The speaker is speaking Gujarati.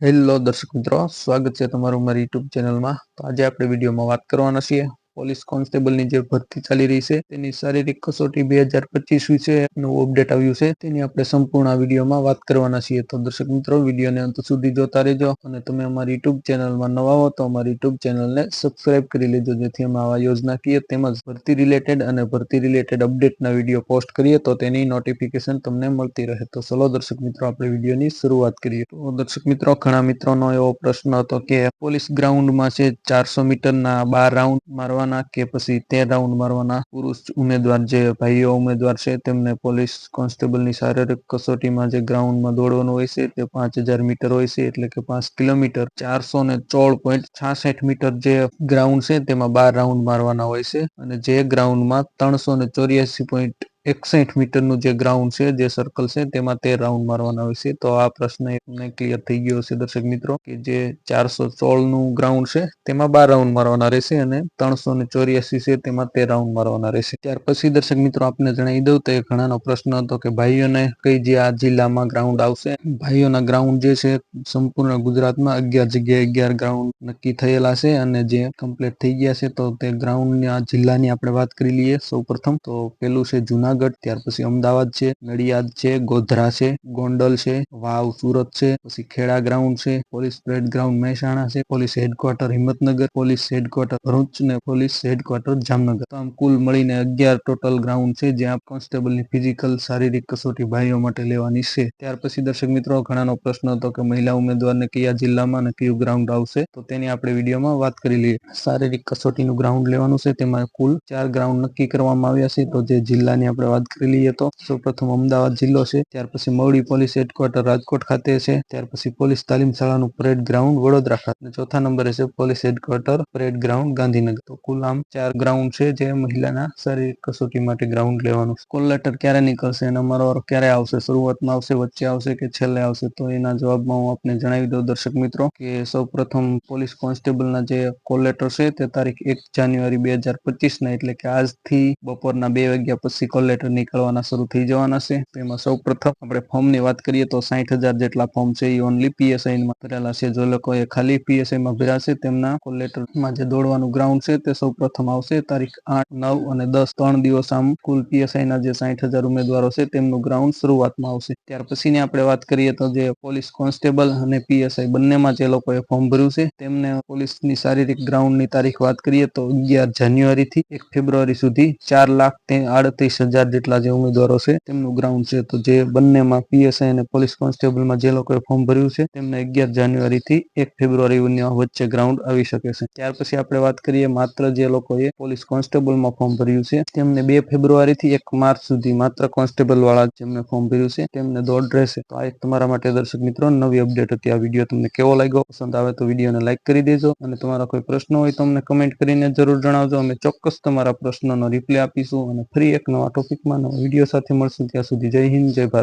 હેલો દર્શક મિત્રો, સ્વાગત છે તમારું મારી યુટ્યુબ ચેનલમાં તો આજે આપણે વિડીયોમાં વાત કરવાના છીએ. પોલીસ કોન્સ્ટેબલની જે ભરતી ચાલી રહી છે. તેની શારીરિક કસોટી બે હજાર પચીસ વિશે નવું અપડેટ આવ્યું છે. તેની આપણે સંપૂર્ણ વિડીયોમાં વાત કરવાના છીએ. તો દર્શક મિત્રો, વિડીયોને અંત સુધી જોતા રહેજો અને તમે અમારી યુટ્યુબ ચેનલમાં નવા હો તો અમારી યુટ્યુબ ચેનલને સબસ્ક્રાઇબ કરી લેજો. જેથી અમે આવા યોજનાકીય તેમજ ભરતી રિલેટેડ અને ભરતી રિલેટેડ અપડેટના વીડિયો પોસ્ટ કરીએ તો તેની નોટિફિકેશન તમને મળતી રહે. તો ચલો દર્શક મિત્રો, આપણે વિડીયોની શરૂઆત કરીએ. તો દર્શક મિત્રો, ઘણા મિત્રોનો એવો પ્રશ્ન હતો કે પોલીસ ગ્રાઉન્ડમાં છે ચારસો મીટરના બાર રાઉન્ડ મારવાના કે પછી તે રાઉન્ડ મારવાના? પુરુષ ઉમેદવાર જે ભાઈઓ ઉમેદવાર છે, તેમને પોલીસ કોન્સ્ટેબલની શારીરિક કસોટીમાં જે ગ્રાઉન્ડમાં દોડવાનું હોય છે, તે પાંચ હજાર મીટર હોય છે, એટલે કે પાંચ કિલોમીટર. ચારસો ને ચોળ પોઈન્ટ છાસઠ મીટર જે ગ્રાઉન્ડ છે, તેમાં બાર રાઉન્ડ મારવાના હોય છે. અને જે ગ્રાઉન્ડમાં ત્રણસો ને ચોર્યાસી પોઈન્ટ એકસઠ મીટરનું જે ગ્રાઉન્ડ છે, જે સર્કલ છે, તેમાં તેર રાઉન્ડ મારવાના હોય છે. તો આ પ્રશ્ન એમને ક્લિયર થઈ ગયો છે દર્શક મિત્રો, કે જે ચારસો સોળનું ગ્રાઉન્ડ છે, તેમાં બાર રાઉન્ડ મારવાના રહેશે અને ત્રણસો ને ચોર્યાસી છે, તેમાં તેર રાઉન્ડ મારવાના રહેશે. ત્યાર પછી દર્શક મિત્રો, આપને જણાવી દઉં તો એ ઘણાનો પ્રશ્ન હતો કે ભાઈઓને કઈ જે આ જિલ્લામાં ગ્રાઉન્ડ આવશે? ભાઈઓના ગ્રાઉન્ડ જે છે, સંપૂર્ણ ગુજરાતમાં અગિયાર જગ્યાએ અગિયાર ગ્રાઉન્ડ નક્કી થયેલા છે અને જે કમ્પ્લીટ થઈ ગયા છે, તો તે ગ્રાઉન્ડની જિલ્લાની આપણે વાત કરી લઈએ સૌ પ્રથમ. તો પેલું છે જુનાગઢ, ત્યાર પછી અમદાવાદ છે, નડિયાદ છે, ગોધરા છે, ગોંડલ છે, વાવ, સુરત છે, પછી ખેડા ગ્રાઉન્ડ છે પોલીસ પરેડ ગ્રાઉન્ડ મહેસાણા છે police headquarter Himmatnagar police headquarter Bharuch ને પોલીસ હેડક્વાર્ટર જામનગર. આમ કુલ મળીને અગિયાર ટોટલ ગ્રાઉન્ડ છે, જ્યાં કોન્સ્ટેબલની ફિઝિકલ શારીરિક કસોટી ભાઈઓ માટે લેવાની છે. ત્યાર પછી દર્શક મિત્રો, ઘણાનો પ્રશ્ન હતો કે મહિલા ઉમેદવારને કયા જિલ્લામાં અને કયું ગ્રાઉન્ડ આવશે? તો તેની આપણે વિડીયોમાં વાત કરી લઈએ. શારીરિક કસોટીનું ગ્રાઉન્ડ લેવાનું છે, તેમાં કુલ ચાર ગ્રાઉન્ડ નક્કી કરવામાં આવ્યા છે. તો જે જિલ્લાની આપણે વાત કરી લઈએ તો. સૌપ્રથમ અમદાવાદ જિલ્લો છે, ત્યાર પછી મવડી પોલીસ હેડક્વાર્ટર રાજકોટ ખાતે છે, ત્યાર પછી પોલીસ તાલીમ શાળાનું પરેડ ગ્રાઉન્ડ વડોદરા ખાતે ચોથા નંબરે છે police headquarter parade ground Gandhinagar. તો કુલ આમ ચાર ગ્રાઉન્ડ છે જે મહિલાના શારીરિક કસોટી માટે ગ્રાઉન્ડ લેવાનું કોલ લેટર ક્યારે નીકળશે અને અમારો ક્યારે આવશે? શરૂઆતમાં આવશે, વચ્ચે આવશે કે છેલ્લે આવશે? તો એના જવાબમાં હું આપને જણાવી દઉં દર્શક મિત્રો કે સૌ પ્રથમ પોલીસ કોન્સ્ટેબલના જે કોલ લેટર છે તે તારીખ એક જાન્યુઆરી બે હજાર પચીસ ના એટલે કે આજથી બપોરના બે વાગ્યા પછી કોલ લેટર નીકળવાના શરૂ થઈ જવાના છે. તેમાં સૌ પ્રથમ આપણે ફોર્મની વાત કરીએ તો સાઠ હજાર જેટલા ફોર્મ છે, એ ઓનલી પીએસઆઈ માં ભરેલા છે. જો લોકોએ ખાલી પીએસઆઈ માં ભર્યા છે, તેમના કોલ લેટરમાં જે દોડવાનું ગ્રાઉન્ડ છે, તે સૌ પ્રથમ આવશે. તારીખ આઠ, નવ અને દસ, ત્રણ દિવસ આમ કુલ પીએસઆઈ ના જે સાઠ હજાર ઉમેદવારો છે, તેમનું ગ્રાઉન્ડ શરૂઆતમાં આવશે. ત્યાર પછીની આપણે વાત કરીએ તો જે પોલીસ કોન્સ્ટેબલ અને પીએસઆઈ બંનેમાં જે લોકોએ ફોર્મ ભર્યું છે, તેમને પોલીસની શારીરિક ગ્રાઉન્ડની તારીખ વાત કરીએ તો અગિયાર જાન્યુઆરી થી એક ફેબ્રુઆરી સુધી ચાર લાખ આડત્રીસ હજાર જેટલા જે ઉમેદવારો છે, તેમનું ગ્રાઉન્ડ છે. તો જે બંનેમાં પીએસઆઈ અને પોલીસ કોન્સ્ટેબલમાં જે લોકોએ ફોર્મ ભર્યું છે, તેમને અગિયાર જાન્યુઆરી થી એક ફેબ્રુઆરી વચ્ચે ગ્રાઉન્ડ આવી શકે છે. ત્યાર પછી આપણે વાત કરીએ માત્ર જે લોકોએ પોલીસ કોન્સ્ટેબલમાં ફોર્મ ભર્યું છે, તેમને બે ફેબ્રુઆરી થી એક માર્ચ સુધી માત્ર કોન્સ્ટેબલ વાળા જેમને ફોર્મ ભર્યું છે, તેમને દોડ રહેશે. તો આ એક તમારા માટે દર્શક મિત્રો નવી અપડેટ હતી. આ વીડિયો તમને કેવો લાગ્યો? પસંદ આવે તો વિડીયોને લાઈક કરી દેજો. અને તમારા કોઈ પ્રશ્ન હોય તો અમને કમેન્ટ કરીને જરૂર જણાવજો. અમે ચોક્કસ તમારા પ્રશ્નોનો રિપ્લાય આપીશું અને ફરી એક નવા ટોપિકમાં નવા વીડિયો સાથે મળશું. ત્યાં સુધી જય હિન્દ જય ભારત.